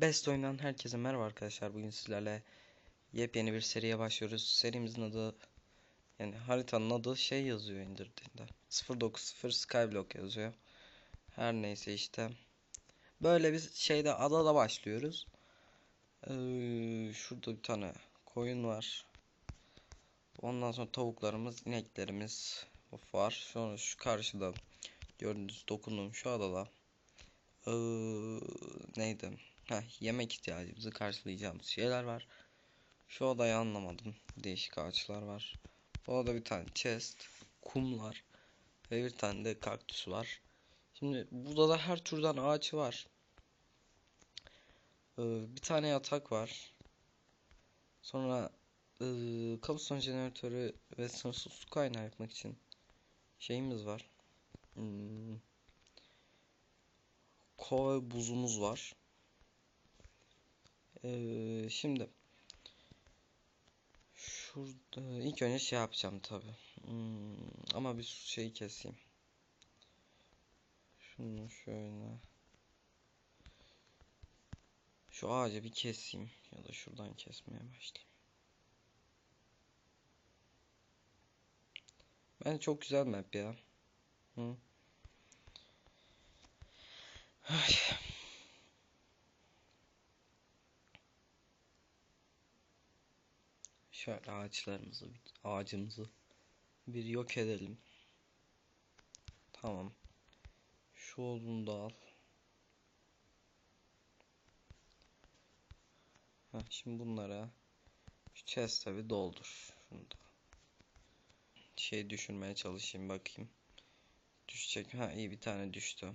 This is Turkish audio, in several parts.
Best oyundan herkese merhaba arkadaşlar. Bugün sizlerle yepyeni bir seriye başlıyoruz. Serimizin adı yani haritanın adı şey yazıyor indirdiğinde. 090 Skyblock yazıyor. Her neyse işte. Böyle bir şeyde adada başlıyoruz. Ee, şurada bir tane koyun var. Ondan sonra tavuklarımız, ineklerimiz var. Sonra şu karşıda gördüğünüz dokunduğum şu adada. Ee, neydi? Heh, yemek ihtiyacımızı karşılayacağımız şeyler var. Şu odayı anlamadım. Değişik ağaçlar var. Bu odada bir tane chest, kumlar ve bir tane de kaktüs var. Şimdi burada da her türden ağaç var. Ee, bir tane yatak var. Sonra ee, kabuston jeneratörü ve sınırsız su kaynağı yapmak için şeyimiz var. Hmm. Kova buzumuz var. Ee, şimdi şurada ilk önce şey yapacağım tabi. Hmm, ama bir şey keseyim. Şunu şöyle. Şu ağacı bir keseyim ya da şuradan kesmeye başlayayım. Bence çok güzel map ya. Hı. Şöyle ağaçlarımızı, ağacımızı bir yok edelim. Tamam. Şu odunu da al. Heh, şimdi bunlara şu chest'e bir doldur. Şunu da. Şey düşürmeye çalışayım bakayım. Düşecek. Ha iyi bir tane düştü.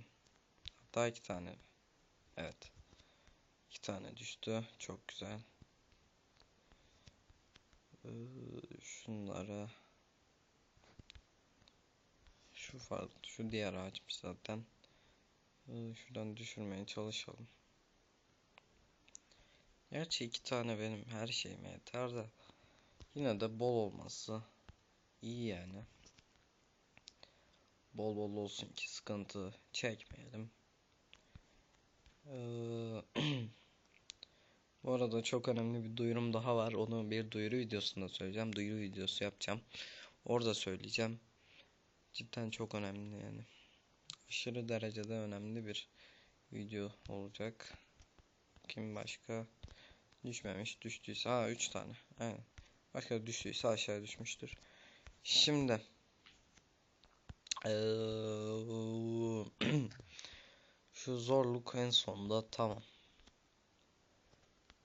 Hatta iki tane. Evet. İki tane düştü. Çok güzel. Ee, şunlara. Şu farklı şu diğer ağaçmış zaten. Ee, şuradan düşürmeye çalışalım. Gerçi iki tane benim her şeyime yeter de. Yine de bol olması iyi yani. Bol bol olsun ki sıkıntı çekmeyelim. Ee, Bu arada çok önemli bir duyurum daha var. Onu bir duyuru videosunda söyleyeceğim. Duyuru videosu yapacağım. Orada söyleyeceğim. Cidden çok önemli yani. Aşırı derecede önemli bir video olacak. Kim başka düşmemiş düştüyse ha 3 tane. Aynen. Başka düştüyse aşağı düşmüştür. Şimdi ee, şu zorluk en sonda tamam.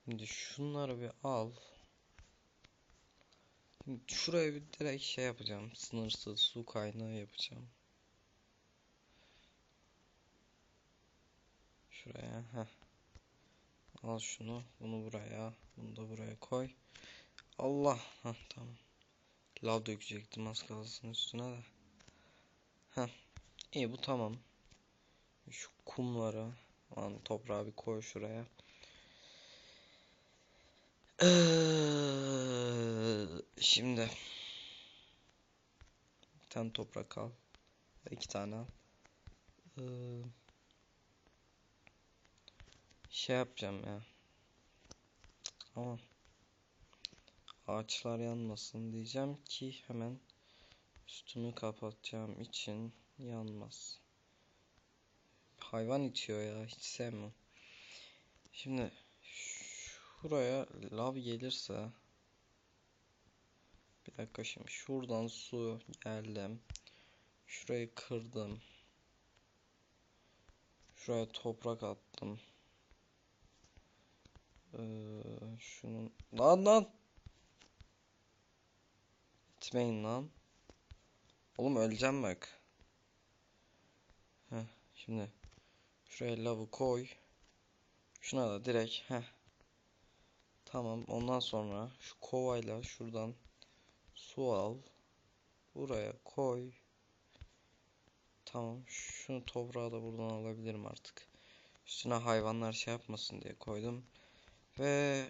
Şimdi şunları bir al. Şimdi şuraya bir direkt şey yapacağım. Sınırsız su kaynağı yapacağım. Şuraya. Heh. Al şunu. Bunu buraya. Bunu da buraya koy. Allah. Heh, tamam. Lav dökecektim az kalsın üstüne de. Heh. İyi bu tamam. Şu kumları. Lan toprağı bir koy şuraya. Şimdi bir tane toprak al. iki tane al. Ee, şey yapacağım ya. Ama ağaçlar yanmasın diyeceğim ki hemen üstünü kapatacağım için yanmaz. Hayvan içiyor ya hiç sevmem. Şimdi Şuraya lav gelirse bir dakika şimdi şuradan su geldim. Şurayı kırdım. Şuraya toprak attım. Ee, şunun lan lan Gitmeyin lan. Oğlum öleceğim bak. Heh, şimdi şuraya lavı koy. Şuna da direkt heh Tamam ondan sonra şu kovayla şuradan su al. Buraya koy. Tamam şunu toprağı da buradan alabilirim artık. Üstüne hayvanlar şey yapmasın diye koydum. Ve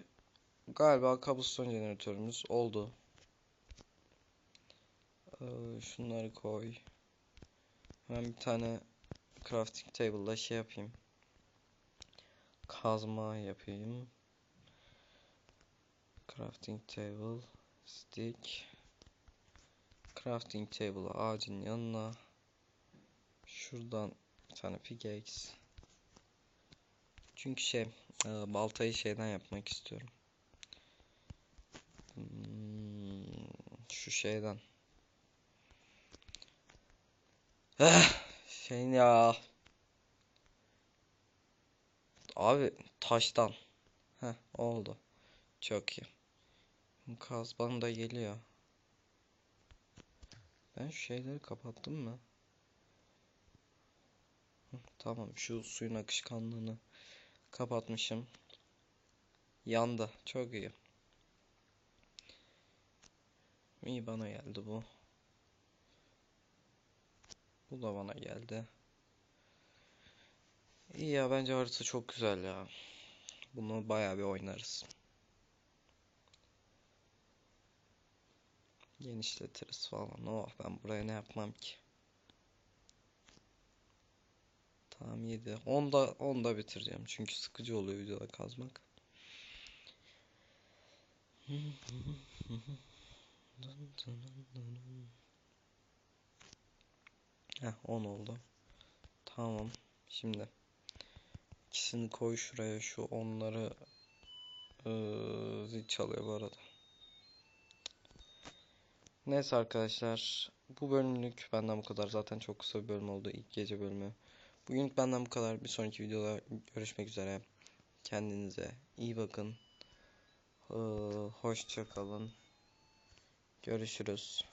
galiba kabuston jeneratörümüz oldu. Ee, şunları koy. Hemen bir tane crafting table'da şey yapayım. kazma yapayım. Crafting table, stick. Crafting table ağacın yanına. Şuradan bir tane pickaxe. Çünkü şey e, baltayı şeyden yapmak istiyorum. Hmm, şu şeyden. Eh, şey ya. Abi taştan. Heh oldu. Çok iyi. Kazban da geliyor. Ben şu şeyleri kapattım mı? Tamam şu suyun akışkanlığını kapatmışım. Yandı. Çok iyi. İyi bana geldi bu. Bu da bana geldi. İyi ya bence harita çok güzel ya. Bunu bayağı bir oynarız. Genişletiriz falan. Oh ben buraya ne yapmam ki. Tamam 7. 10'da 10'da bitireceğim. Çünkü sıkıcı oluyor videoda kazmak. Heh 10 oldu. Tamam. Şimdi ikisini koy şuraya. Şu onları Iıı, zil çalıyor bu arada. Neyse arkadaşlar. Bu bölümlük benden bu kadar. Zaten çok kısa bir bölüm oldu. ilk gece bölümü. Bugünlük benden bu kadar. Bir sonraki videoda görüşmek üzere. Kendinize iyi bakın. Iıı, hoşça kalın. Görüşürüz.